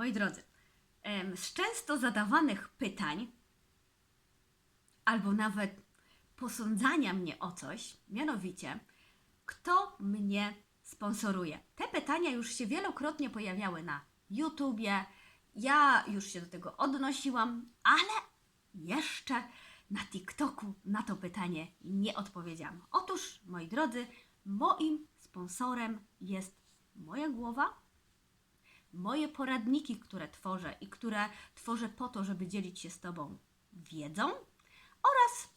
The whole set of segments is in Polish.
Moi drodzy, z często zadawanych pytań, albo nawet posądzania mnie o coś, mianowicie, kto mnie sponsoruje? Te pytania już się wielokrotnie pojawiały na YouTubie, ja już się do tego odnosiłam, ale jeszcze na TikToku na to pytanie nie odpowiedziałam. Otóż, moi drodzy, moim sponsorem jest moja głowa, moje poradniki, które tworzę i które tworzę po to, żeby dzielić się z Tobą wiedzą oraz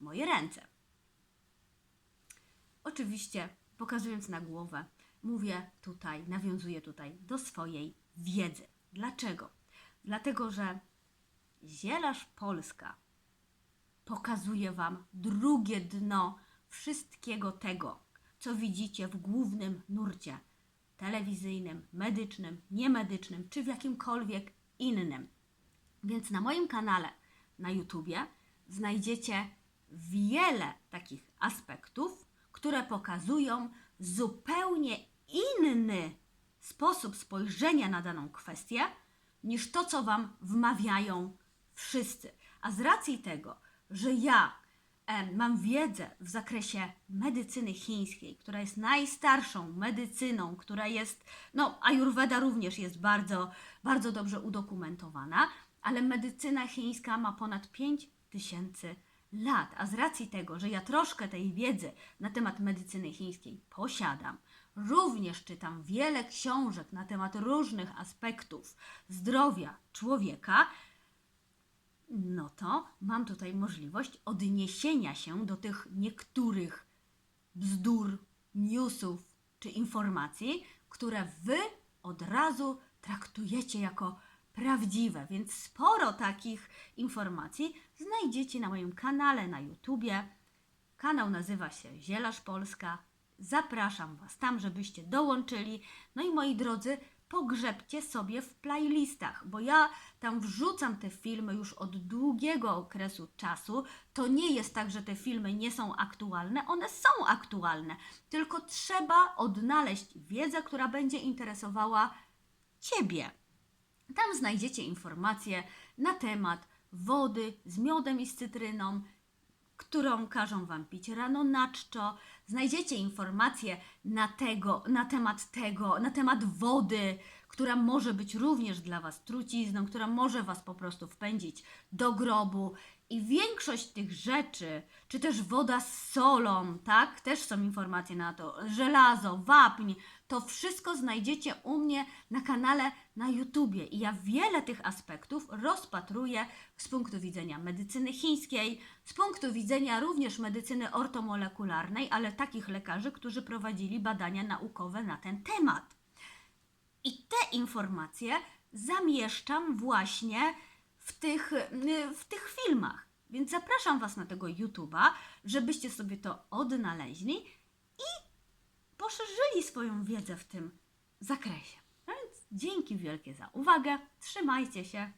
moje ręce. Oczywiście, pokazując na głowę, mówię tutaj, nawiązuję tutaj do swojej wiedzy. Dlaczego? Dlatego, że Zielarz Polska pokazuje Wam drugie dno wszystkiego tego, co widzicie w głównym nurcie telewizyjnym, medycznym, niemedycznym czy w jakimkolwiek innym. Więc na moim kanale na YouTubie znajdziecie wiele takich aspektów, które pokazują zupełnie inny sposób spojrzenia na daną kwestię niż to, co Wam wmawiają wszyscy. A z racji tego, że ja mam wiedzę w zakresie medycyny chińskiej, która jest najstarszą medycyną, która jest, no, Ayurveda również jest bardzo, bardzo dobrze udokumentowana, ale medycyna chińska ma ponad 5000 lat. A z racji tego, że ja troszkę tej wiedzy na temat medycyny chińskiej posiadam, również czytam wiele książek na temat różnych aspektów zdrowia człowieka, no to mam tutaj możliwość odniesienia się do tych niektórych bzdur, newsów czy informacji, które wy od razu traktujecie jako prawdziwe. Więc sporo takich informacji znajdziecie na moim kanale na YouTubie. Kanał nazywa się Zielarz Polska. Zapraszam Was tam, żebyście dołączyli. No i moi drodzy, pogrzebcie sobie w playlistach, bo ja tam wrzucam te filmy już od długiego okresu czasu. To nie jest tak, że te filmy nie są aktualne, one są aktualne, tylko trzeba odnaleźć wiedzę, która będzie interesowała Ciebie. Tam znajdziecie informacje na temat wody z miodem i z cytryną, którą każą Wam pić rano na czczo. Znajdziecie informacje na, tego, na temat tego, na temat wody, która może być również dla Was trucizną, która może Was po prostu wpędzić do grobu. I większość tych rzeczy, czy też woda z solą, tak? Też są informacje na to, żelazo, wapń, to wszystko znajdziecie u mnie na kanale na YouTubie. I ja wiele tych aspektów rozpatruję z punktu widzenia medycyny chińskiej, z punktu widzenia również medycyny ortomolekularnej, ale takich lekarzy, którzy prowadzili badania naukowe na ten temat. I te informacje zamieszczam właśnie w tych, w tych filmach. Więc zapraszam Was na tego YouTube'a, żebyście sobie to odnaleźli i poszerzyli swoją wiedzę w tym zakresie. No więc dzięki wielkie za uwagę. Trzymajcie się.